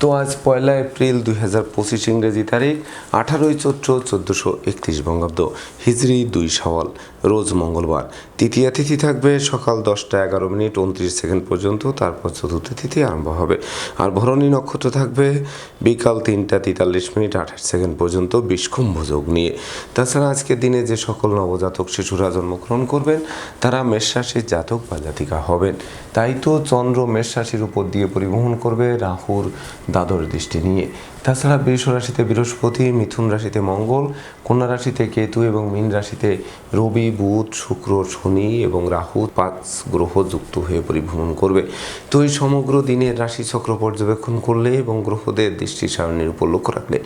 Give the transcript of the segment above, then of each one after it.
তো আজ পয়লা এপ্রিল দুই হাজার পঁচিশ ইংরেজি তারিখ, আঠারোই চৈত্র চোদ্দোশো একত্রিশ বঙ্গাব্দ হিজড়ি দুই সওয়াল, রোজ মঙ্গলবার। তৃতীয়া তিথি থাকবে সকাল দশটা এগারো মিনিট উনত্রিশ সেকেন্ড পর্যন্ত, তারপর চতুর্থ তিথি আরম্ভ হবে। আর ভরণী নক্ষত্র থাকবে বিকাল তিনটা তেতাল্লিশ মিনিট আঠাশ সেকেন্ড পর্যন্ত বিষকুম্ভ যোগ নিয়ে। তাছাড়া আজকের দিনে যে সকল নবজাতক শিশুরা জন্মগ্রহণ করবেন, তারা মেষ রাশির জাতক বা জাতিকা হবেন। তাই তো চন্দ্র মেষ রাশির উপর দিয়ে পরিবহন করবে, রাহুর দ্বাদশ দৃষ্টি নিয়ে। তাছাড়া বৃষ রাশিতে বৃহস্পতি মিথুন রাশিতে মঙ্গল কন্যা রাশিতে কেতু এবং মীন রাশিতে রবি, বুধ, শুক্র, শনি এবং রাহু পাঁচ গ্রহ যুক্ত হয়ে পরিভ্রমণ করবে। তো এই সমগ্র দিনের রাশি চক্র পর্যবেক্ষণ করলে এবং গ্রহদের দৃষ্টি সারণীর উপর লক্ষ্য রাখলে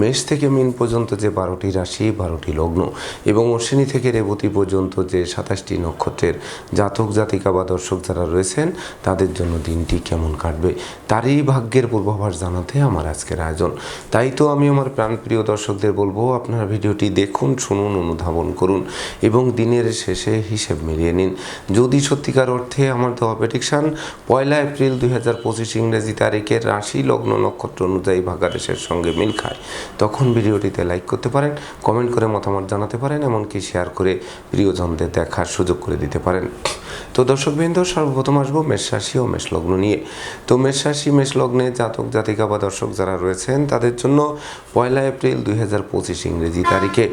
মেষ থেকে মিন পর্যন্ত যে বারোটি রাশি, বারোটি লগ্ন এবং অশ্বিনী থেকে রেবতী পর্যন্ত যে সাতাশটি নক্ষত্রের জাতক, জাতিকা বা দর্শক যারা রয়েছেন, তাদের জন্য দিনটি কেমন কাটবে, তারই ভাগ্যের পূর্বাভাস জানাতে আমার আজকের আয়োজন। তাই তো আমি আমার প্রাণপ্রিয় দর্শকদের বলব, আপনারা ভিডিওটি দেখুন, শুনুন, অনুধাবন করুন এবং দিনের শেষে হিসেব মিলিয়ে নিন। যদি সত্যিকার অর্থে আমার দেওয়া প্রেডিকশান পয়লা এপ্রিল দুই হাজার পঁচিশ ইংরেজি তারিখের রাশি লগ্ন নক্ষত্র অনুযায়ী ভাগাদেশের সঙ্গে মিল খায়। তখন ভিডিওটিতে লাইক করতে পারেন কমেন্ট করে মতামত জানাতে পারেন, এমনকি শেয়ার করে প্রিয়জনদের দেখার সুযোগ করে দিতে পারেন। তো দর্শক বৃন্দ সর্বপ্রথম আসব মেষ রাশি ও মেষলগ্ন নিয়ে। তো মেষ মেষলগ্নে মেষ লগ্নে জাতক, জাতিকা বা দর্শক যারা রয়েছেন, তাদের জন্য পয়লা এপ্রিল দুই হাজার পঁচিশ ইংরেজি তারিখে।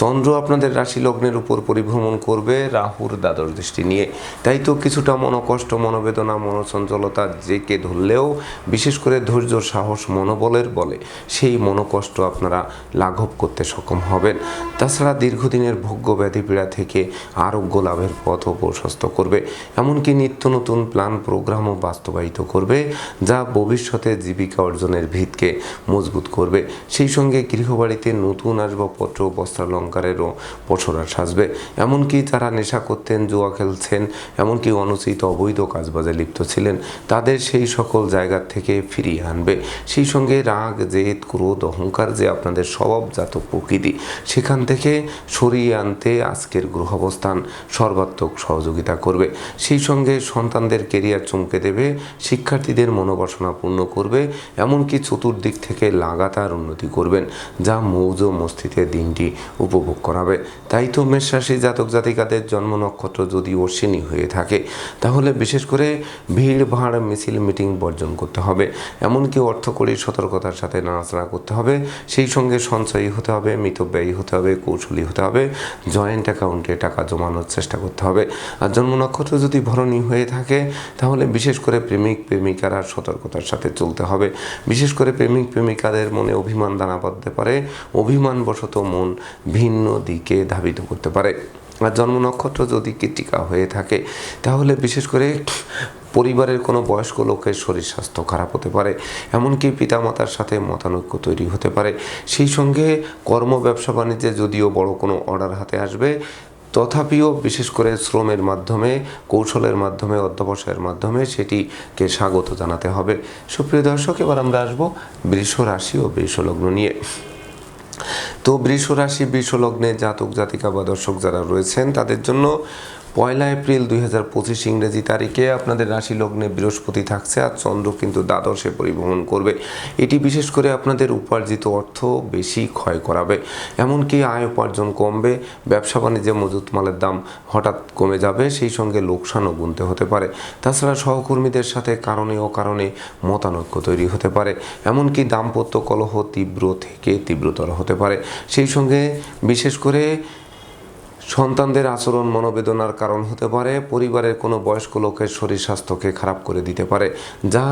চন্দ্র আপনাদের রাশি লগ্নের উপর পরিভ্রমণ করবে, রাহুর দ্বাদশ দৃষ্টি নিয়ে। তাই তো কিছুটা মনোকষ্ট, মনোবেদনা মনোচঞ্চলতা জেকে ধরলেও, বিশেষ করে ধৈর্য, সাহস, মনোবলের বলে সেই মনোকষ্ট আপনারা লাঘব করতে সক্ষম হবেন। তাছাড়া দীর্ঘদিনের ভোগ্য ব্যাধি পীড়া থেকে আরোগ্য লাভের পথ প্রশস্ত করবে। এমনকি নিত্য নতুন প্ল্যান, প্রোগ্রামও বাস্তবায়িত করবে, যা ভবিষ্যতে জীবিকা অর্জনের ভিতকে মজবুত করবে। সেই সঙ্গে গৃহবাড়িতে নতুন আসবাবপত্র বস্ত্রালঙ্কারেরও পছরা সাজবে। এমনকি যারা নেশা করতেন, জুয়া খেলছেন, এমনকি অনুচিত অবৈধ কাজবাজে লিপ্ত ছিলেন। তাদের সেই সকল জায়গা থেকে ফিরিয়ে আনবে। সেই সঙ্গে রাগ, জেদ, ক্রোধ, অহংকার যে আপনাদের স্বভাবজাত প্রকৃতি, সেখান থেকে সরিয়ে আনতে আজকের গ্রহ অবস্থান সর্বাত্মক সহযোগিতা করবে। সেই সঙ্গে সন্তানদের কেরিয়ার চমকে দেবে, শিক্ষার্থীদের মনোবাসনা পূর্ণ করবে, এমনকি চতুর্দিক থেকে লাগাতার উন্নতি করবেন, যা মৌজ মস্তিতে দিনটি উপভোগ করাবে। তাই তো মেষ রাশি জাতক জাতিকাদের জন্ম নক্ষত্র যদি অশ্বিনী হয়ে থাকে, তাহলে বিশেষ করে ভিড়, ভাড়, মিছিল, মিটিং বর্জন করতে হবে। এমনকি অর্থকরী সতর্কতার সাথে নাড়াচাড়া করতে হবে। সেই সঙ্গে সঞ্চয়ী হতে হবে মিতব্যয়ী হতে হবে, কৌশলী হতে হবে। জয়েন্ট অ্যাকাউন্টে টাকা জমানোর চেষ্টা করতে হবে। আর জন্ম নক্ষত্র যদি ভরণী হয়ে থাকে, তাহলে বিশেষ করে প্রেমিক, প্রেমিকারা সতর্কতার সাথে চলতে হবে। বিশেষ করে প্রেমিক, প্রেমিকাদের মনে অভিমান দানা বাঁধতে পারে। অভিমানবশত মন ভিন্ন দিকে ধাবিত করতে পারে। আর জন্ম নক্ষত্র যদি কৃতিকা হয়ে থাকে, তাহলে বিশেষ করে পরিবারের কোনো বয়স্ক লোকের শরীর স্বাস্থ্য খারাপ হতে পারে। এমনকি পিতামাতার সাথে মতানৈক্য তৈরি হতে পারে। সেই সঙ্গে কর্ম, ব্যবসা, বাণিজ্যে যদিও বড় কোনো অর্ডার হাতে আসবে, তথাপিও বিশেষ করে শ্রমের মাধ্যমে, কৌশলের মাধ্যমে, অধ্যবসায়ের মাধ্যমে সেটিকে স্বাগত জানাতে হবে। সুপ্রিয় দর্শক, এবার আমরা আসব বৃষ রাশি ও বৃষ লগ্ন নিয়ে। তো বৃষ রাশি বৃষ লগ্নে জাতক জাতিকা বা দর্শক যারা রয়েছেন তাদের জন্য পয়লা এপ্রিল দুই হাজার পঁচিশ ইংরেজি তারিখে আপনাদের রাশি লগ্নে বৃহস্পতি থাকছে আর চন্দ্র কিন্তু দ্বাদশে পরিভ্রমণ করবে। এটি বিশেষ করে আপনাদের উপার্জিত অর্থ বেশি ক্ষয় করাবে। এমনকি আয় উপার্জন কমবে, ব্যবসা বাণিজ্যে মজুত মালের দাম হঠাৎ কমে যাবে, সেই সঙ্গে লোকসানও গুনতে হতে পারে। তাছাড়া সহকর্মীদের সাথে কারণে অকারণে মতানৈক্য তৈরি হতে পারে। এমনকি দাম্পত্য কলহ তীব্র থেকে তীব্রতর হতে পারে। সেই সঙ্গে বিশেষ করে সন্তানদের আচরণ, মনোবেদনার কারণ হতে পারে, পরিবারের কোনো বয়স্ক লোকের শরীর স্বাস্থ্যকে খারাপ করে দিতে পারে, যা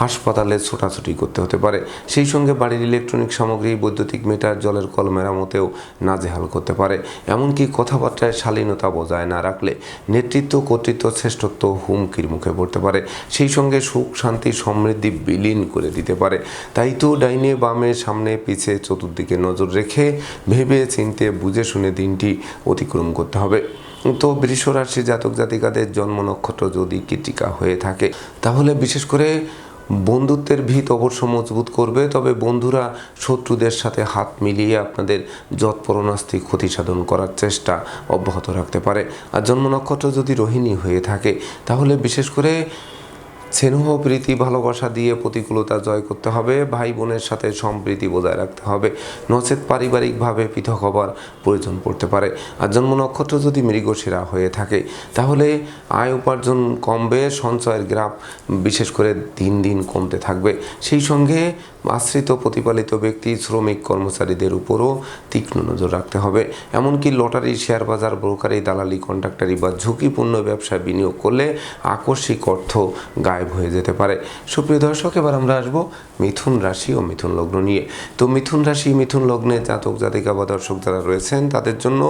হাসপাতালে ছোটাছুটি করতে হতে পারে। সেই সঙ্গে বাড়ির ইলেকট্রনিক সামগ্রী, বৈদ্যুতিক মিটার, জলের কল মেরামতেও নাজেহাল করতে পারে। এমনকি কথাবার্তায় শালীনতা বজায় না রাখলে নেতৃত্ব, কর্তৃত্ব, শ্রেষ্ঠত্ব হুমকির মুখে পড়তে পারে। সেই সঙ্গে সুখ, শান্তি, সমৃদ্ধি বিলীন করে দিতে পারে। তাই তো ডাইনে বামে সামনে, পিছে চতুর্দিকে নজর রেখে ভেবে চিনতে বুঝে শুনে দিনটি অতিক্রম করতে হবে। তো বৃষ রাশি জাতক জাতিকাদের জন্ম নক্ষত্র যদি কৃতিকা হয়ে থাকে, তাহলে বিশেষ করে বন্ধুত্বের ভিত অবশ্য মজবুত করবে। তবে বন্ধুরা শত্রুদের সাথে হাত মিলিয়ে আপনাদের যৎপরণাস্তি ক্ষতি সাধন করার চেষ্টা অব্যাহত রাখতে পারে। আর জন্ম নক্ষত্র যদি রোহিণী হয়ে থাকে, তাহলে বিশেষ করে স্নেহ, প্রীতি, ভালোবাসা দিয়ে প্রতিকূলতা জয় করতে হবে। ভাই বোনের সাথে সম্প্রীতি বজায় রাখতে হবে। নচেত পারিবারিকভাবে পৃথক হবার প্রয়োজন পড়তে পারে। আর জন্ম নক্ষত্র যদি মৃগশিরা হয়ে থাকে, তাহলে আয় উপার্জন কমবে, সঞ্চয়ের গ্রাফ বিশেষ করে দিন দিন কমতে থাকবে। সেই সঙ্গে আশ্রিত, প্রতিপালিত ব্যক্তি, শ্রমিক, কর্মচারীদের উপরও তীক্ষ্ণ নজর রাখতে হবে। এমনকি লটারি শেয়ার বাজার ব্রোকারি দালালি, কন্ট্রাক্টারি বা ঝুঁকিপূর্ণ ব্যবসায় বিনিয়োগ করলে আকস্মিক অর্থ গায়েব হয়ে যেতে পারে। সুপ্রিয় দর্শক, এবার আমরা আসব মিথুন রাশি ও মিথুন লগ্ন নিয়ে। তো মিথুন রাশি, মিথুন লগ্নে জাতক, জাতিকা বা দর্শক যারা রয়েছেন, তাদের জন্য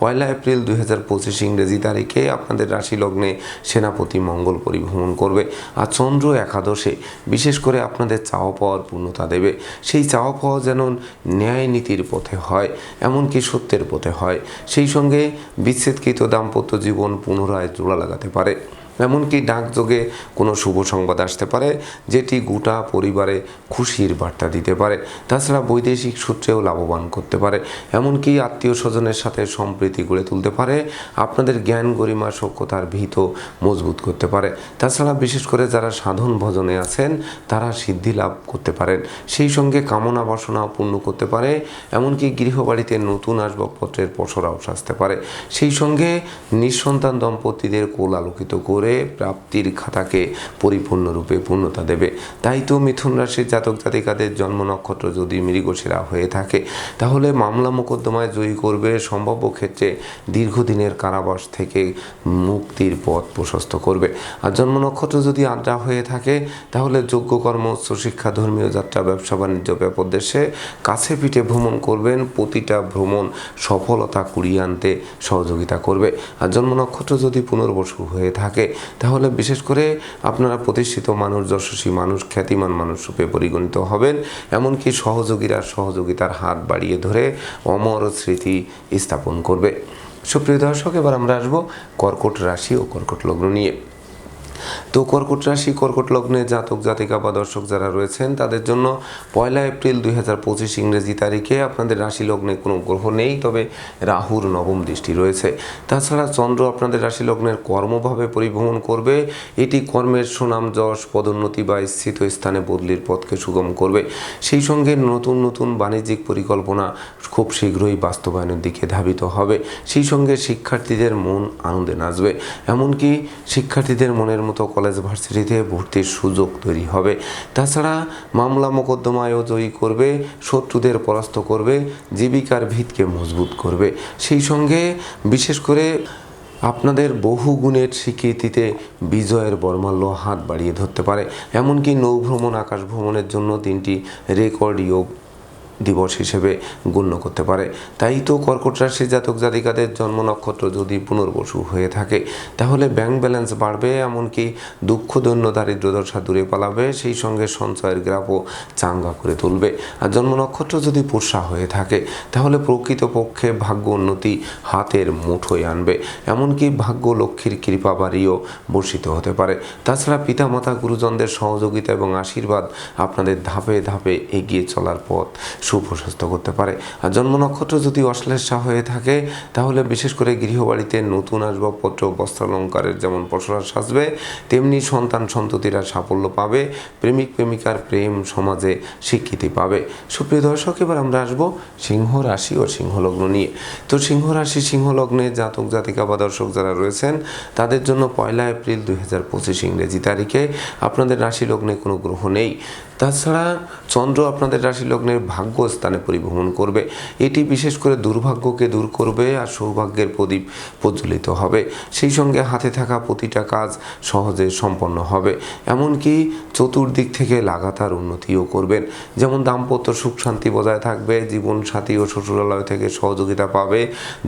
পয়লা এপ্রিল দুই হাজার পঁচিশ ইংরেজি তারিখে আপনাদের রাশি লগ্নে সেনাপতি মঙ্গল পরিভ্রমণ করবে আর চন্দ্র একাদশে। বিশেষ করে আপনাদের চাওয়া পাওয়ার পূর্ণতা দেবে। সেই চাওয়া পাওয়া যেন ন্যায় নীতির পথে হয়, এমনকি সত্যের পথে হয়। সেই সঙ্গে বিচ্ছেদকৃত দাম্পত্য জীবন পুনরায় জোড়া লাগাতে পারে। এমনকি ডাকযোগে কোনো শুভ সংবাদ আসতে পারে, যেটি গোটা পরিবারে খুশির বার্তা দিতে পারে। তাছাড়া বৈদেশিক সূত্রেও লাভবান করতে পারে। এমনকি আত্মীয় স্বজনের সাথে সম্প্রীতি গড়ে তুলতে পারে। আপনাদের জ্ঞান গরিমা সক্ষতার ভীত মজবুত করতে পারে। তাছাড়া বিশেষ করে যারা সাধন ভজনে আছেন, তারা সিদ্ধি লাভ করতে পারেন। সেই সঙ্গে কামনা বাসনা পূর্ণ করতে পারে। এমনকি গৃহবাড়িতে নতুন আসবাবপত্রের পসরাও সাজতে পারে। সেই সঙ্গে নিঃসন্তান দম্পতিদের কোল আলোকিত করে প্রাপ্তির খাতাকে পরিপূর্ণরূপে পূর্ণতা দেবে। তাই তো মিথুন রাশির জাতক জাতিকাদের জন্ম নক্ষত্র যদি মৃগশিরা হয়ে থাকে, তাহলে মামলা মোকদ্দমায় জয়ী করবে সম্ভাব্য ক্ষেত্রে দীর্ঘদিনের কারাবাস থেকে মুক্তির পথ প্রশস্ত করবে। আর জন্ম নক্ষত্র যদি আড্ডা হয়ে থাকে, তাহলে যোগ্য কর্ম উচ্চশিক্ষা ধর্মীয় যাত্রা, ব্যবসা, বাণিজ্য ব্যাপদেশে কাছে পিঠে ভ্রমণ করবেন, প্রতিটা ভ্রমণ সফলতা কুড়িয়ে আনতে সহযোগিতা করবে। আর জন্ম নক্ষত্র যদি পুনর্বসু হয়ে থাকে তাহলে বিশেষ করে আপনারা প্রতিষ্ঠিত মানুষ, যশস্বী মানুষ, খ্যাতিমান মানুষ রূপে পরিগণিত হবেন। এমনকি সহযোগীরা সহযোগিতার হাত বাড়িয়ে ধরে অমর স্মৃতি স্থাপন করবে। সুপ্রিয় দর্শক, এবার আমরা আসব কর্কট রাশি ও কর্কট লগ্ন নিয়ে। তো কর্কট রাশি, কর্কট লগ্নে জাতক, জাতিকা বা দর্শক যারা রয়েছেন, তাদের জন্য পয়লা এপ্রিল দুই হাজার পঁচিশ ইংরেজি তারিখে আপনাদের রাশি লগ্নে কোনো গ্রহ নেই, তবে রাহুর নবম দৃষ্টি রয়েছে। তাছাড়া চন্দ্র আপনাদের রাশি লগ্নের কর্মভাবে পরিভ্রমণ করবে, এটি কর্মের সুনাম, যশ, পদোন্নতি বা স্থিত স্থানে বদলির পথকে সুগম করবে। সেই সঙ্গে নতুন নতুন বাণিজ্যিক পরিকল্পনা খুব শীঘ্রই বাস্তবায়নের দিকে ধাবিত হবে। সেই সঙ্গে শিক্ষার্থীদের মন আনন্দে নাচবে। এমনকি শিক্ষার্থীদের মনের মতো কলেজ ভার্সিটিতে ভর্তির সুযোগ তৈরি হবে। তাছাড়া মামলা মোকদ্দমায়ও জয়ী করবে, শত্রুদের পরাস্ত করবে, জীবিকার ভিতকে মজবুত করবে। সেই সঙ্গে বিশেষ করে আপনাদের বহু গুণের স্বীকৃতিতে বিজয়ের বর্মাল্য হাত বাড়িয়ে ধরতে পারে। এমনকি নৌভ্রমণ আকাশ ভ্রমণের জন্য তিনটি রেকর্ডীয় দিবস হিসেবে গণ্য করতে পারে। তাই তো কর্কট রাশির জাতক জাতিকাদের জন্ম নক্ষত্র যদি পুনর্বসু হয়ে থাকে, তাহলে ব্যাংক ব্যালেন্স বাড়বে, এমনকি দুঃখ দৈন্য দারিদ্র, দশা দূরে পালাবে, সেই সঙ্গে সঞ্চয়ের গ্রাফও চাঙ্গা করে তুলবে। আর জন্ম নক্ষত্র যদি পোষা হয়ে থাকে, তাহলে প্রকৃতপক্ষে ভাগ্য উন্নতি হাতের মুঠোয় আনবে। এমনকি ভাগ্য লক্ষ্মীর কৃপা বাড়িও বর্ষিত হতে পারে। তাছাড়া পিতামাতা, গুরুজনদের সহযোগিতা এবং আশীর্বাদ আপনাদের ধাপে ধাপে এগিয়ে চলার পথ। সুপ্রশস্ত করতে পারে। আর জন্ম নক্ষত্র যদি অশ্লেষা হয়ে থাকে, তাহলে বিশেষ করে গৃহবাড়িতে নতুন আসবাবপত্র, বস্ত্রালঙ্কারের যেমন পসরা সাজবে, তেমনি সন্তান সন্ততিরা সাফল্য পাবে, প্রেমিক প্রেমিকার প্রেম সমাজে স্বীকৃতি পাবে। সুপ্রিয় দর্শক, এবার আমরা আসব সিংহ রাশি ও সিংহলগ্ন নিয়ে। তো সিংহ রাশি, সিংহলগ্নে জাতক, জাতিকা বা দর্শক যারা রয়েছেন, তাদের জন্য পয়লা এপ্রিল দুই হাজার পঁচিশ ইংরেজি তারিখে আপনাদের রাশি লগ্নে কোনো গ্রহ নেই। তাছাড়া চন্দ্র আপনাদের রাশি লগ্নের ভাগ্য স্থানে পরিভ্রমণ করবে। এটি বিশেষ করে দুর্ভাগ্যকে দূর করবে আর সৌভাগ্যের প্রদীপ প্রজ্বলিত হবে। সেই সঙ্গে হাতে থাকা প্রতিটা কাজ সহজে সম্পন্ন হবে। এমনকি চতুর্দিক থেকে লাগাতার উন্নতিও করবেন। যেমন দাম্পত্য সুখ শান্তি বজায় থাকবে, জীবন সাথী ও শ্বশুরালয় থেকে সহযোগিতা পাবে,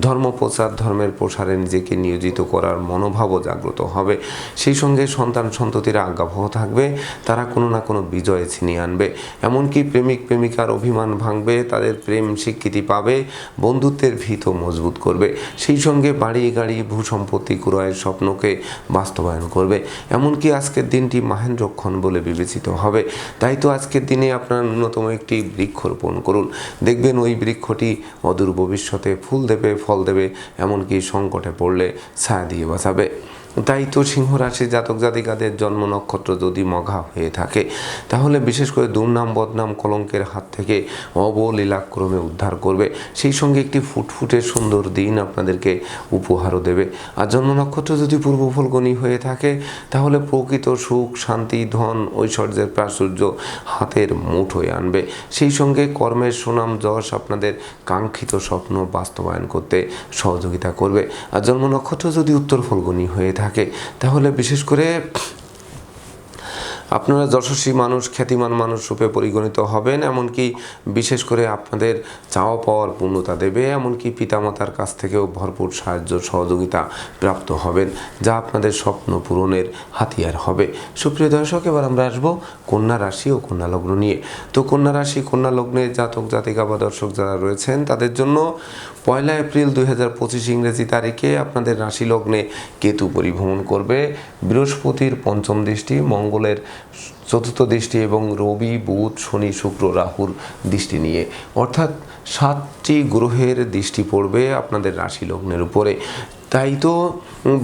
ধর্ম প্রচার, ধর্মের প্রসারে নিজেকে নিয়োজিত করার মনোভাবও জাগ্রত হবে। সেই সঙ্গে সন্তান সন্ততিরা আজ্ঞাবহ থাকবে। তারা কোনো না কোনো বিজয়ে ছিনিয়ে আনবে। এমনকি প্রেমিক, প্রেমিকার অভিমান ভাঙবে, তাদের প্রেম স্বীকৃতি পাবে, বন্ধুত্বের ভিত মজবুত করবে। সেই সঙ্গে বাড়ি, গাড়ি, ভূসম্পত্তি ক্রয়ের স্বপ্নকে বাস্তবায়ন করবে। এমনকি আজকের দিনটি মাহেন্দ্রক্ষণ বলে বিবেচিত হবে। তাই তো আজকের দিনে আপনার ন্যূনতম একটি বৃক্ষ রোপণ করুন। দেখবেন ওই বৃক্ষটি অদূর ভবিষ্যতে ফুল দেবে, ফল দেবে, এমনকি সংকটে পড়লে ছায়া দিয়ে বাঁচাবে। তাই তো সিংহ রাশি জাতক জাতিকাদের জন্ম নক্ষত্র যদি মঘা হয়ে থাকে, তাহলে বিশেষ করে দুর্নাম বদনাম কলঙ্কের হাত থেকে অবলীলাক্রমে উদ্ধার করবে। সেই সঙ্গে একটি ফুটফুটে সুন্দর দিন আপনাদেরকে উপহারও দেবে। আর জন্ম নক্ষত্র যদি পূর্ব ফলগণী হয়ে থাকে, তাহলে প্রকৃত সুখ, শান্তি, ধন, ঐশ্বর্যের প্রাচুর্য হাতের মুঠোয় আনবে। সেই সঙ্গে কর্মের সুনাম, যশ আপনাদের কাঙ্ক্ষিত স্বপ্ন বাস্তবায়ন করতে সহযোগিতা করবে। আর জন্ম নক্ষত্র যদি উত্তর ফলগণী হয়ে থাকে তাহলে বিশেষ করে আপনারা যশস্বী মানুষ, খ্যাতিমান মানুষ রূপে পরিগণিত হবেন, এমনকি বিশেষ করে আপনাদের চাওয়া পাওয়ার পূর্ণতা দেবে, এমনকি পিতামাতার কাছ থেকেও ভরপুর সাহায্য, সহযোগিতা প্রাপ্ত হবেন, যা আপনাদের স্বপ্ন পূরণের হাতিয়ার হবে। সুপ্রিয় দর্শক, এবার আমরা আসব কন্যা রাশি ও কন্যা লগ্ন নিয়ে। তো কন্যা রাশি, কন্যা লগ্নে জাতক, জাতিকা বা দর্শক যারা রয়েছেন, তাদের জন্য পয়লা এপ্রিল দুই হাজার পঁচিশ ইংরেজি তারিখে আপনাদের রাশি লগ্নে কেতু পরিভ্রমণ করবে। বৃহস্পতির পঞ্চম দৃষ্টি, মঙ্গলের চতুর্থ দৃষ্টি এবং রবি, বুধ, শনি, শুক্র, রাহুর দৃষ্টি নিয়ে। অর্থাৎ সাতটি গ্রহের দৃষ্টি পড়বে আপনাদের রাশি লগ্নের উপরে। তাই তো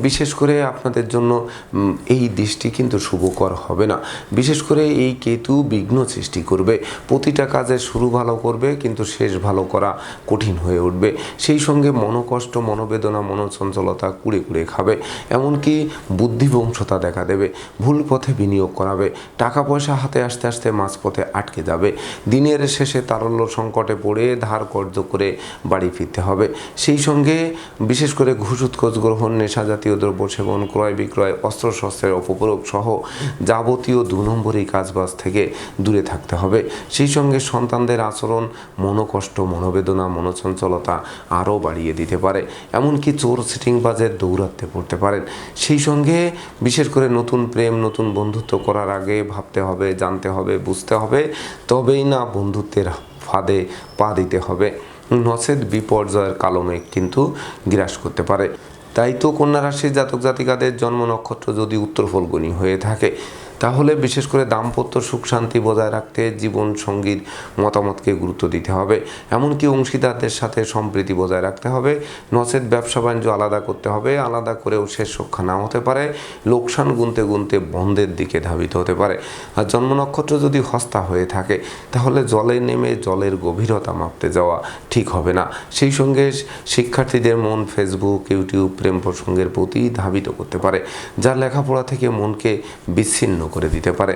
বিশেষ করে আপনাদের জন্য এই দৃষ্টি কিন্তু শুভকর হবে না। বিশেষ করে এই কেতু বিঘ্ন সৃষ্টি করবে। প্রতিটা কাজের শুরু ভালো করবে, কিন্তু শেষ ভালো করা কঠিন হয়ে উঠবে। সেই সঙ্গে মনোকষ্ট, মনোবেদনা, মনোচঞ্চলতা কুড়ে কুড়ে খাবে। এমনকি বুদ্ধিবংশতা দেখা দেবে। ভুল পথে বিনিয়োগ করাবে। টাকা পয়সা হাতে আসতে আসতে মাঝপথে আটকে যাবে। দিনের শেষে তারল্য সংকটে পড়ে ধার কর্য করে বাড়ি ফিরতে হবে। সেই সঙ্গে বিশেষ করে ঘুষ উৎকোচ গ্রহণ নেশা জাতীয় দ্রব্য সেবন, ক্রয় বিক্রয়, অস্ত্রশস্ত্রের অপপ্রয়োগ সহ যাবতীয় দু নম্বরই কাজবাজ থেকে দূরে থাকতে হবে। সেই সঙ্গে সন্তানদের আচরণ, মনোকষ্ট, মনোবেদনা, মনোচঞ্চলতা আরও বাড়িয়ে দিতে পারে। এমনকি চোর সিটিংবাজের দৌরাত্মে পড়তে পারেন। সেই সঙ্গে বিশেষ করে নতুন প্রেম, নতুন বন্ধুত্ব করার আগে ভাবতে হবে, জানতে হবে, বুঝতে হবে। তবেই না বন্ধুত্বের ফাঁদে পা দিতে হবে। নচেত বিপর্যয়ের কালো মেঘ কিন্তু গ্রাস করতে পারে। তাই তো কন্যা রাশির জাতক জাতিকাদের জন্ম নক্ষত্র যদি উত্তর ফলগুনি হয়ে থাকে। তাহলে বিশেষ করে দাম্পত্য সুখ শান্তি বজায় রাখতে জীবন সঙ্গীর মতামতকে গুরুত্ব দিতে হবে। এমনকি অংশীদারদের সাথে সম্প্রীতি বজায় রাখতে হবে। নচেত ব্যবসা বাণিজ্য আলাদা করতে হবে। আলাদা করেও শেষ রক্ষা না হতে পারে। লোকসান গুনতে গুনতে বন্ধের দিকে ধাবিত হতে পারে। আর জন্ম নক্ষত্র যদি হস্তা হয়ে থাকে, তাহলে জলে নেমে জলের গভীরতা মাপতে যাওয়া ঠিক হবে না। সেই সঙ্গে শিক্ষার্থীদের মন ফেসবুক, ইউটিউব, প্রেম প্রসঙ্গের প্রতি ধাবিত করতে পারে। যা লেখাপড়া থেকে মনকে বিচ্ছিন্ন করে দিতে পারে।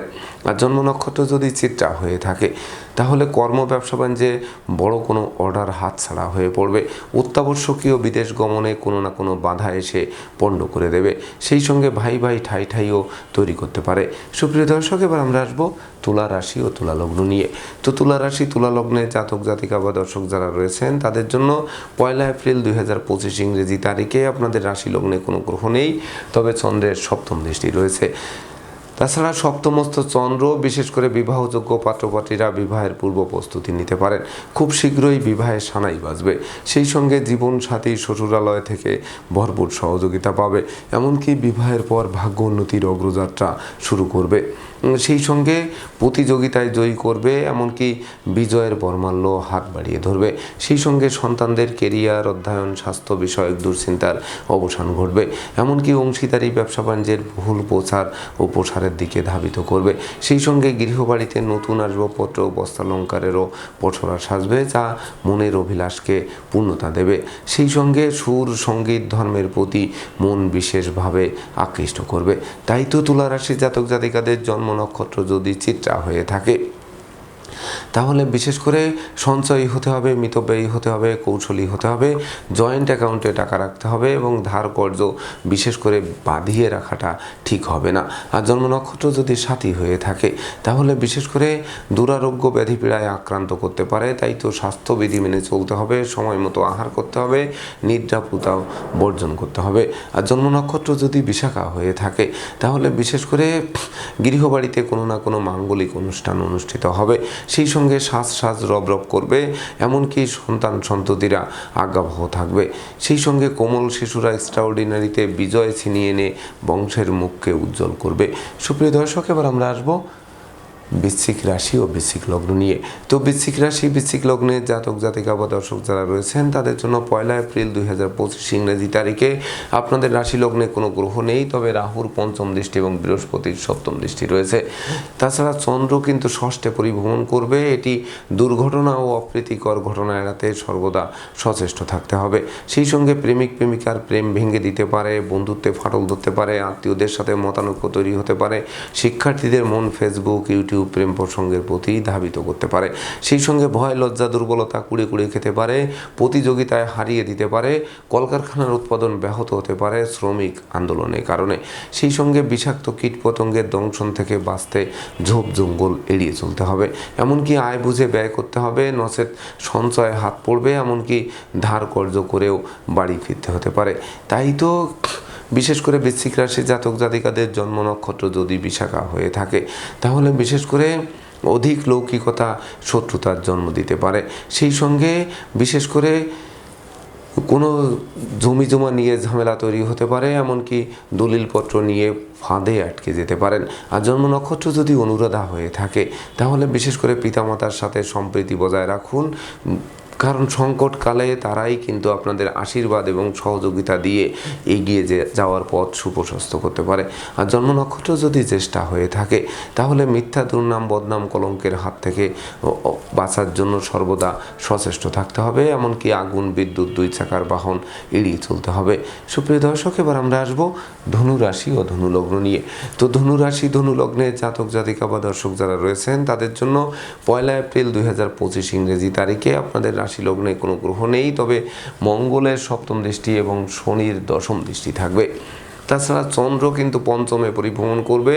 আর জন্ম নক্ষত্র যদি চিত্রা হয়ে থাকে, তাহলে কর্ম ব্যবসা বাণিজ্যে বড় কোনো অর্ডার হাতছাড়া হয়ে পড়বে। অত্যাবশ্যকীয় বিদেশ গমনে কোনো না কোনো বাধা এসে পণ্ড করে দেবে। সেই সঙ্গে ভাই ভাই, ঠাই ঠাইও তৈরি করতে পারে। সুপ্রিয় দর্শক, এবার আমরা আসব তুলা রাশি ও তুলা লগ্ন নিয়ে। তো তুলা রাশি, তুলা লগ্নে জাতক, জাতিকা বা দর্শক যারা রয়েছেন, তাদের জন্য পয়লা এপ্রিল দুই হাজার পঁচিশ ইংরেজি তারিখে আপনাদের রাশি লগ্নে কোনো গ্রহ নেই। তবে চন্দ্রের সপ্তম দৃষ্টি রয়েছে। তাছাড়া সপ্তমস্ত চন্দ্র, বিশেষ করে বিবাহযোগ্য পাত্রপাত্রীরা বিবাহের পূর্ব প্রস্তুতি নিতে পারেন। খুব শীঘ্রই বিবাহের সানাই বাজবে। সেই সঙ্গে জীবনসাথী শ্বশুরালয় থেকে ভরপুর সহযোগিতা পাবে। এমনকি বিবাহের পর ভাগ্য উন্নতির অগ্রযাত্রা শুরু করবে। সেই সঙ্গে প্রতিযোগিতায় জয়ী করবে, এমনকি বিজয়ের বর্মাল্য হাত বাড়িয়ে ধরবে। সেই সঙ্গে সন্তানদের কেরিয়ার, অধ্যয়ন, স্বাস্থ্য বিষয়ক দুশ্চিন্তার অবসান ঘটবে। এমনকি অংশীদারি, ব্যবসা বাণিজ্যের ভুল প্রচার ও প্রসারের দিকে ধাবিত করবে। সেই সঙ্গে গৃহবাড়িতে নতুন আসবাবপত্র বস্ত্রালঙ্কারেরও পছরা সাজবে যা মনের অভিলাষকে পূর্ণতা দেবে। সেই সঙ্গে সুর, সংগীত, ধর্মের প্রতি মন বিশেষভাবে আকৃষ্ট করবে। তাই তো তুলা রাশির জাতক জাতিকাদের জন্ম নক্ষত্র যদি চিত্রা হয়ে থাকে তাহলে বিশেষ করে সঞ্চয়ী হতে হবে, মিতব্যয়ী হতে হবে, কৌশলী হতে হবে জয়েন্ট অ্যাকাউন্টে টাকা রাখতে হবে এবং ধার কর্য বিশেষ করে বাঁধিয়ে রাখাটা ঠিক হবে না। আর জন্ম নক্ষত্র যদি সাথী হয়ে থাকে, তাহলে বিশেষ করে দুরারোগ্য ব্যাধি পীড়ায় আক্রান্ত করতে পারে, তাই তো স্বাস্থ্যবিধি মেনে চলতে হবে, সময় মতো আহার করতে হবে, নিদ্রা, পুতাও বর্জন করতে হবে। আর জন্ম নক্ষত্র যদি বিশাখা হয়ে থাকে, তাহলে বিশেষ করে গৃহবাড়িতে কোনো না কোনো মাঙ্গলিক অনুষ্ঠান অনুষ্ঠিত হবে। সেই সঙ্গে শ্বাস শ্বাস রব রব করবে, এমনকি সন্তান সন্ততিরা আজ্ঞাবহ থাকবে। সেই সঙ্গে কোমল শিশুরা এক্সট্রাঅর্ডিনারিতে বিজয় ছিনিয়ে এনে বংশের মুখকে উজ্জ্বল করবে। সুপ্রিয় দর্শক, এবার আমরা আসব বৃশ্চিক রাশি ও বৃশ্চিক লগ্ন নিয়ে। তো বৃশ্চিক রাশি, বৃশ্চিক লগ্নের জাতক, জাতিকা বা দর্শক যারা রয়েছেন, তাদের জন্য পয়লা এপ্রিল দুই হাজার পঁচিশ ইংরেজি তারিখে আপনাদের রাশি লগ্নে কোনো গ্রহ নেই, তবে রাহুর পঞ্চম দৃষ্টি এবং বৃহস্পতির সপ্তম দৃষ্টি রয়েছে। তাছাড়া চন্দ্র কিন্তু ষষ্ঠে পরিভ্রমণ করবে। এটি দুর্ঘটনা ও অপ্রীতিকর ঘটনা এড়াতে সর্বদা সচেষ্ট থাকতে হবে। সেই সঙ্গে প্রেমিক, প্রেমিকার প্রেম ভেঙে দিতে পারে, বন্ধুত্বে ফাটল ধরতে পারে, আত্মীয়দের সাথে মতানৈক্য তৈরি হতে পারে। শিক্ষার্থীদের মন ফেসবুক ইউটিউব প্রেম প্রসঙ্গের প্রতি ধাবিত করতে পারে। সেই সঙ্গে ভয়, লজ্জা, দুর্বলতা কুড়ে কুড়ে খেতে পারে, প্রতিযোগিতায় হারিয়ে দিতে পারে, কলকারখানার উৎপাদন ব্যাহত হতে পারে শ্রমিক আন্দোলনের কারণে। সেই সঙ্গে বিষাক্ত কীটপতঙ্গের দংশন থেকে বাঁচতে ঝোপ জঙ্গল এড়িয়ে চলতে হবে। এমনকি আয় বুঝে ব্যয় করতে হবে, নচেত সঞ্চয়ে হাত পড়বে, এমনকি ধার কর্য করেও বাড়ি ফিরতে হতে পারে। তাই তো বিশেষ করে বৃশ্চিক রাশি জাতক জাতিকাদের জন্ম নক্ষত্র যদি বিশাখা হয়ে থাকে, তাহলে বিশেষ করে অধিক লৌকিকতা, শত্রুতার জন্ম দিতে পারে। সেই সঙ্গে বিশেষ করে কোনো জমি জমা নিয়ে ঝামেলা তৈরি হতে পারে, এমনকি দলিলপত্র নিয়ে ফাঁদে আটকে যেতে পারেন। আর জন্ম নক্ষত্র যদি অনুরাধা হয়ে থাকে, তাহলে বিশেষ করে পিতামাতার সাথে সম্প্রীতি বজায় রাখুন। কারণ সংকটকালে তারাই কিন্তু আপনাদের আশীর্বাদ এবং সহযোগিতা দিয়ে এগিয়ে যে যাওয়ার পথ সুপ্রশস্ত করতে পারে। আর জন্ম নক্ষত্র যদি চেষ্টা হয়ে থাকে, তাহলে মিথ্যা দুর্নাম, বদনাম, কলঙ্কের হাত থেকে বাঁচার জন্য সর্বদা সচেষ্ট থাকতে হবে। এমনকি আগুন, বিদ্যুৎ, দুই চাকার বাহন এড়িয়ে চলতে হবে। সুপ্রিয় দর্শক, এবার আমরা আসব ধনু রাশি ও ধনুলগ্ন নিয়ে। তো ধনু রাশি ধনু জাতক, জাতিকা বা দর্শক যারা রয়েছেন, তাদের জন্য পয়লা এপ্রিল দুই হাজার পঁচিশ ইংরেজি তারিখে আপনাদের রাশি লগ্নে কোনো গ্রহ নেই তবে মঙ্গলের সপ্তম দৃষ্টি এবং শনির দশম দৃষ্টি থাকবে। তাছাড়া চন্দ্র কিন্তু পঞ্চমে পরিভ্রমণ করবে,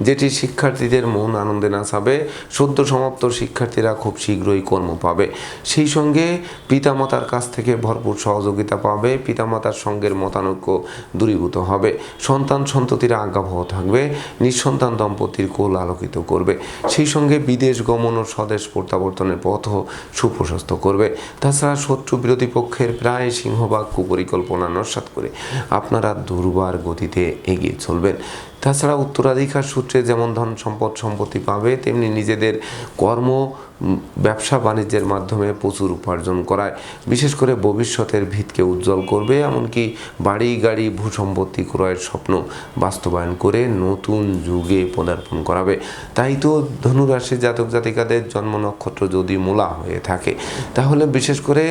যেটি শিক্ষার্থীদের মন আনন্দে নাচাবে, সদ্য সমাপ্ত শিক্ষার্থীরা খুব শীঘ্রই কর্ম পাবে। সেই সঙ্গে পিতামাতার কাছ থেকে ভরপুর সহযোগিতা পাবে, পিতামাতার সঙ্গের মতানৈক্য দূরীভূত হবে। সন্তান সন্ততিরা আজ্ঞাবহ থাকবে, নিঃসন্তান দম্পতির কোল আলোকিত করবে। সেই সঙ্গে বিদেশ গমন ও স্বদেশ প্রত্যাবর্তনের পথও সুপ্রশস্ত করবে। তাছাড়া শত্রু বিরোধী পক্ষের প্রায় সিংহভাগ কুপরিকল্পনা নস্বাত করে। আপনারা দুর্বার গতিতে এগিয়ে চলবেন। তাছাড়া উত্তরাধিকার সূত্রে যেমন ধন সম্পদ সম্পত্তি পাবে, তেমনি নিজেদের কর্ম ব্যবসা বাণিজ্যের মাধ্যমে প্রচুর উপার্জন করায়। বিশেষ করে ভবিষ্যতের ভিতকে উজ্জ্বল করবে, এমনকি বাড়ি, গাড়ি ভূসম্পত্তি ক্রয়ের স্বপ্ন বাস্তবায়ন করে নতুন যুগে পদার্পণ করাবে। তাই তো ধনুরাশি জাতক জাতিকাদের জন্ম নক্ষত্র যদি মূলা হয়ে থাকে, তাহলে বিশেষ করে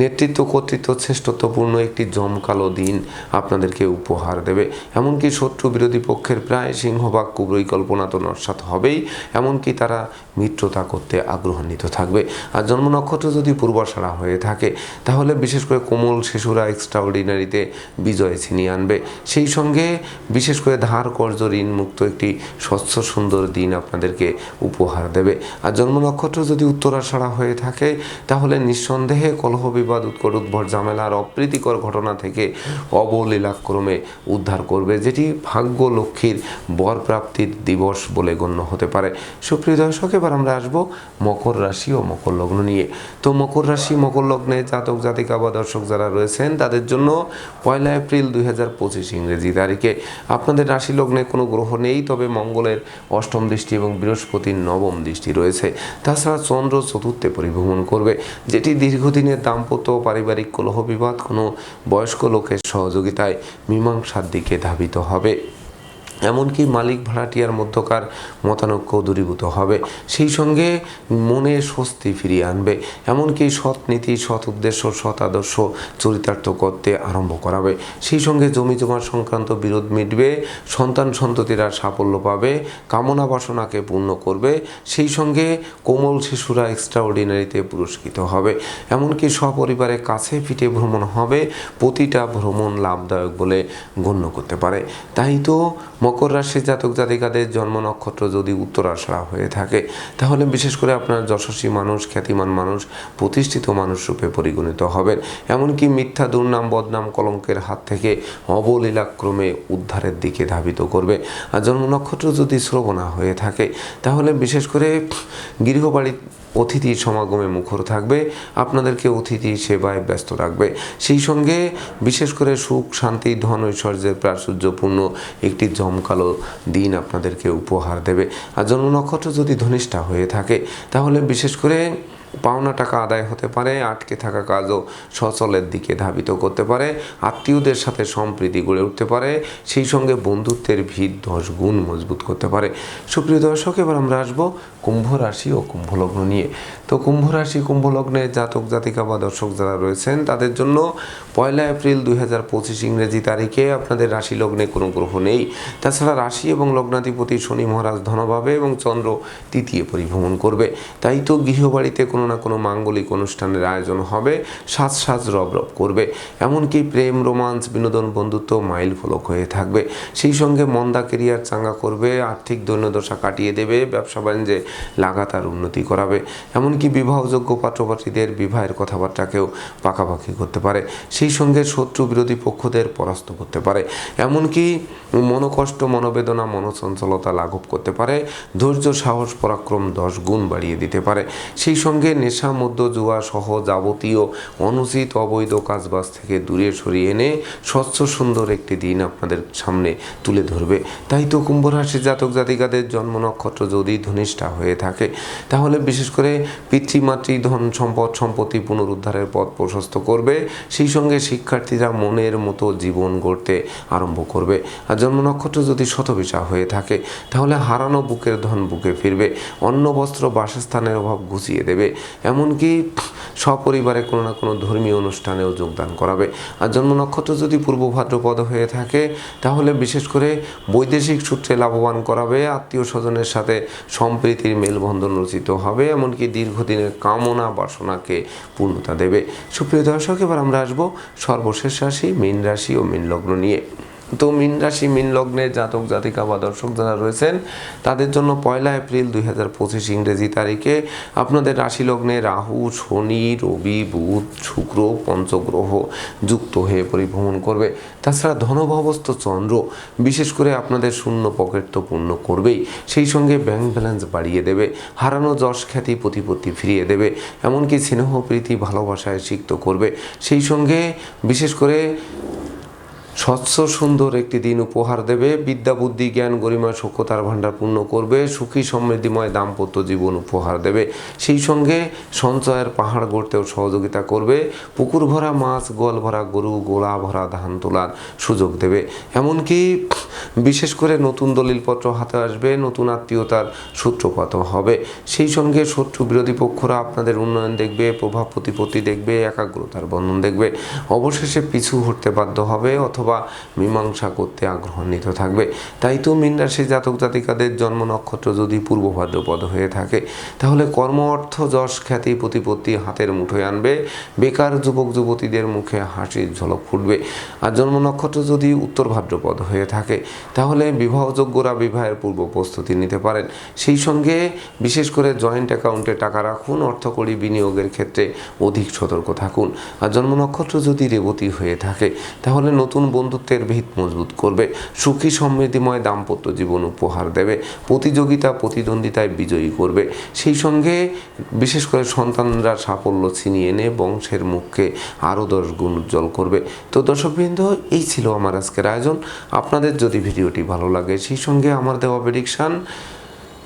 নেতৃত্ব কর্তৃত্ব শ্রেষ্ঠত্বপূর্ণ একটি জমকালো দিন আপনাদেরকে উপহার দেবে। এমনকি শত্রু বিরোধী পক্ষের প্রায় সিংহভাগ কুপরিকল্পনা তো নস্বাত হবেই, এমনকি তারা মিত্রতা করতে আগ্রহান্বিত থাকবে। আর জন্ম নক্ষত্র যদি পূর্বাশারা হয়ে থাকে, তাহলে বিশেষ করে কোমল শিশুরা এক্সট্রাঅর্ডিনারিতে বিজয় ছিনিয়ে আনবে। সেই সঙ্গে বিশেষ করে ধার কর্য ঋণ মুক্ত একটি স্বচ্ছ সুন্দর দিন আপনাদেরকে উপহার দেবে। আর জন্ম নক্ষত্র যদি উত্তরাষাঢ়া হয়ে থাকে, তাহলে নিঃসন্দেহে কলহ বিবাদ, উৎকট উদ্ভর ঝামেলা আর অপ্রীতিকর ঘটনা থেকে অবলীলাক্রমে উদ্ধার করবে, যেটি ভাগ্য লক্ষ্মীর বর প্রাপ্তির দিবস বলে গণ্য হতে পারে। সুপ্রিয় দর্শক, এবার আমরা আসব মকর রাশি ও মকর লগ্ন নিয়ে। তো মকর রাশি, মকর লগ্নে জাতক, জাতিকা বা দর্শক যারা রয়েছেন, তাদের জন্য পয়লা এপ্রিল দুই হাজার পঁচিশ ইংরেজি তারিখে। আপনাদের রাশি লগ্নে কোনো গ্রহ নেই, তবে মঙ্গলের অষ্টম দৃষ্টি এবং বৃহস্পতির নবম দৃষ্টি রয়েছে। তাছাড়া চন্দ্র চতুর্থে পরিভ্রমণ করবে, যেটি দীর্ঘদিনের দাম্পত্য ও পারিবারিক কলহ বিবাদ কোনো বয়স্ক লোকের সহযোগিতায় মীমাংসার দিকে ধাবিত হবে। এমনকি মালিক ভাড়াটিয়ার মধ্যকার মতানৈক্য দূরীভূত হবে। সেই সঙ্গে মনে স্বস্তি ফিরিয়ে আনবে। এমনকি সৎ নীতি, সৎ উদ্দেশ্য, সৎ আদর্শ চরিতার্থ করতে আরম্ভ করাবে। সেই সঙ্গে জমি জমা সংক্রান্ত বিরোধ মিটবে, সন্তান সন্ততিরা সাফল্য পাবে, কামনা বাসনাকে পূর্ণ করবে, সেই সঙ্গে কোমল শিশুরা এক্সট্রাঅর্ডিনারিতে পুরস্কৃত হবে। এমনকি সপরিবারে কাছে ফিটে ভ্রমণ হবে, প্রতিটা ভ্রমণ লাভদায়ক বলে গণ্য করতে পারে। তাই তো মকর রাশির জাতক জাতিকাদের জন্ম নক্ষত্র যদি উত্তরাষাঢ়া হয়ে থাকে, তাহলে বিশেষ করে আপনার যশস্বী মানুষ, খ্যাতিমান মানুষ, প্রতিষ্ঠিত মানুষ রূপে পরিগণিত হবেন। এমনকি মিথ্যা, দুর্নাম, বদনাম, কলঙ্কের হাত থেকে অবলীলাক্রমে উদ্ধারের দিকে ধাবিত করবে। আর জন্ম নক্ষত্র যদি শ্রবণা হয়ে থাকে, তাহলে বিশেষ করে গৃহবাড়ি অতিথি সমাগমে মুখর থাকবে, আপনাদেরকে অতিথি সেবায় ব্যস্ত রাখবে। সেই সঙ্গে বিশেষ করে সুখ, শান্তি, ধন ঐশ্বর্যের প্রাচুর্যপূর্ণ একটি জমকালো দিন আপনাদেরকে উপহার দেবে। আর জন্ম নক্ষত্র যদি ধনিষ্ঠা হয়ে থাকে, তাহলে বিশেষ করে পাওনা টাকা আদায় হতে পারে, আটকে থাকা কাজও সচলের দিকে ধাবিত করতে পারে, আত্মীয়দের সাথে সম্প্রীতি গড়ে উঠতে পারে, সেই সঙ্গে বন্ধুত্বের ভিত দশ গুণ মজবুত করতে পারে। সুপ্রিয় দর্শক, এবার আমরা আসব কুম্ভ রাশি ও কুম্ভ লগ্ন নিয়ে। তো কুম্ভ রাশি, কুম্ভ লগ্নে জাতক, জাতিকা বা দর্শক যারা রয়েছেন, তাদের জন্য পয়লা এপ্রিল দুই হাজার পঁচিশ ইংরেজি তারিখে আপনাদের রাশি লগ্নে কোনো গ্রহ নেই। তাছাড়া রাশি এবং লগ্নাধিপতি শনি মহারাজ ধনভাবে এবং চন্দ্র তৃতীয় পরিভ্রমণ করবে। তাই তো গৃহবাড়িতে কোনো না কোনো মাঙ্গলিক অনুষ্ঠানের আয়োজন হবে, সাজ সাজ রব রব করবে। এমনকি প্রেম, রোমান্স, বিনোদন, বন্ধুত্ব মাইল ফলক হয়ে থাকবে। সেই সঙ্গে মন্দা কেরিয়ার চাঙ্গা করবে, আর্থিক দৈন্যদশা কাটিয়ে দেবে, ব্যবসা বাণিজ্যে লাগাতার উন্নতি করাবে। এমনকি বিবাহযোগ্য পাত্রপাত্রীদের বিবাহের কথাবার্তাকেও পাকাপাকি করতে পারে। সেই সঙ্গে শত্রু বিরোধী পক্ষদের পরাস্ত করতে পারে। এমনকি মনোকষ্ট, মনোবেদনা, মনোচঞ্চলতা লাঘব করতে পারে। ধৈর্য, সাহস, পরাক্রম দশ গুণ বাড়িয়ে দিতে পারে। সেই সঙ্গে নেশা মধ্য জুয়া সহ যাবতীয় অনুচিত অবৈধ কাজবাজ থেকে দূরে সরিয়ে এনে স্বচ্ছ, সুন্দর একটি দিন আপনাদের সামনে তুলে ধরবে। তাই তো কুম্ভ রাশি জাতক জাতিকাদের জন্ম নক্ষত্র যদি ধনিষ্ঠা হয়ে থাকে। তাহলে বিশেষ করে পিতৃমাতৃ ধন সম্পদ, সম্পত্তি পুনরুদ্ধারের পথ প্রশস্ত করবে। সেই সঙ্গে শিক্ষার্থীরা মনের মতো জীবন গড়তে আরম্ভ করবে। আর জন্ম নক্ষত্র যদি শতবিশা হয়ে থাকে, তাহলে হারানো বুকের ধন বুকে ফিরবে। অন্ন, বস্ত্র, বাসস্থানের অভাব ঘুচিয়ে দেবে। এমনকি সপরিবারে কোনো না কোনো ধর্মীয় অনুষ্ঠানেও যোগদান করাবে। আর জন্ম নক্ষত্র যদি পূর্ব ভাদ্রপদ হয়ে থাকে, তাহলে বিশেষ করে বৈদেশিক সূত্রে লাভবান করাবে। আত্মীয় স্বজনের সাথে সম্প্রীতির মেলবন্ধন রচিত হবে, এমনকি দীর্ঘদিনের কামনা বাসনাকে পূর্ণতা দেবে। সুপ্রিয় দর্শক, এবার আমরা আসব সর্বশেষ রাশি, মীন রাশি ও মীন লগ্ন নিয়ে। তো মীন রাশি, মীন লগ্নের জাতক, জাতিকা বা দর্শক যারা রয়েছেন, তাদের জন্য পয়লা এপ্রিল দুই হাজার পঁচিশ ইংরেজি তারিখে আপনাদের রাশি লগ্নে রাহু, শনি, রবি, বুধ, শুক্র, পঞ্চগ্রহ যুক্ত হয়ে পরিভ্রমণ করবে। তাছাড়া ধনভাবস্থ চন্দ্র বিশেষ করে আপনাদের শূন্য পকেট তো পূর্ণ করবেই, সেই সঙ্গে ব্যাংক ব্যালেন্স বাড়িয়ে দেবে, হারানো যশ খ্যাতি প্রতিপত্তি ফিরিয়ে দেবে, এমনকি স্নেহ, প্রীতি, ভালোবাসায় সিক্ত করবে। সেই সঙ্গে বিশেষ করে স্বচ্ছ, সুন্দর একটি দিন উপহার দেবে। বিদ্যা, বুদ্ধি, জ্ঞান, গরিমা সক্ষতার ভাণ্ডার পূর্ণ করবে। সুখী, সমৃদ্ধিময়, দাম্পত্য জীবন উপহার দেবে। সেই সঙ্গে সঞ্চয়ের পাহাড় গড়তেও সহযোগিতা করবে। পুকুর ভরা মাছ, গোয়াল ভরা গরু গোলা ভরা ধান তোলার সুযোগ দেবে। এমনকি বিশেষ করে নতুন দলিলপত্র হাতে আসবে, নতুন আত্মীয়তার সূত্রপাত হবে। সেই সঙ্গে শত্রু বিরোধী পক্ষরা আপনাদের উন্নয়ন দেখবে, প্রভাব প্রতিপত্তি দেখবে, একাগ্রতার বন্ধন দেখবে। অবশেষে পিছু হটতে বাধ্য হবে অথবা মীমাংসা করতে আগ্রহান্বিত থাকবে। তাই তো মীন রাশি জাতক জাতিকাদের জন্ম নক্ষত্র যদি পূর্ব ভাদ্রপদ হয়ে থাকে, তাহলে কর্ম অর্থ যশ খ্যাতি প্রতিপত্তি হাতের মুঠোয় আনবে, বেকার যুবক যুবতীদের মুখে হাসির ঝলক ফুটবে। আর জন্ম নক্ষত্র যদি উত্তর ভাদ্রপদ হয়ে থাকে, তাহলে বিবাহযোগ্যরা বিবাহের পূর্ব প্রস্তুতি নিতে পারেন। সেই সঙ্গে বিশেষ করে জয়েন্ট অ্যাকাউন্টে টাকা রাখুন অর্থকরী বিনিয়োগের ক্ষেত্রে অধিক সতর্ক থাকুন। আর জন্ম নক্ষত্র যদি রেবতী হয়ে থাকে, তাহলে নতুন বন্ধুত্বের ভিত মজবুত করবে। সুখী সমৃদ্ধিময় দাম্পত্য জীবন উপহার দেবে। প্রতিযোগিতা, প্রতিদ্বন্দ্বিতায় বিজয়ী করবে। সেই সঙ্গে বিশেষ করে সন্তানরা সাফল্য ছিনিয়ে এনে বংশের মুখকে আরও দশ গুণ উজ্জ্বল করবে। তো দর্শকবৃন্দ, এই ছিল আমার আজকের আয়োজন। আপনাদের যদি ভিডিওটি ভালো লাগে, সেই সঙ্গে আমার দেওয়া প্রেডিকশান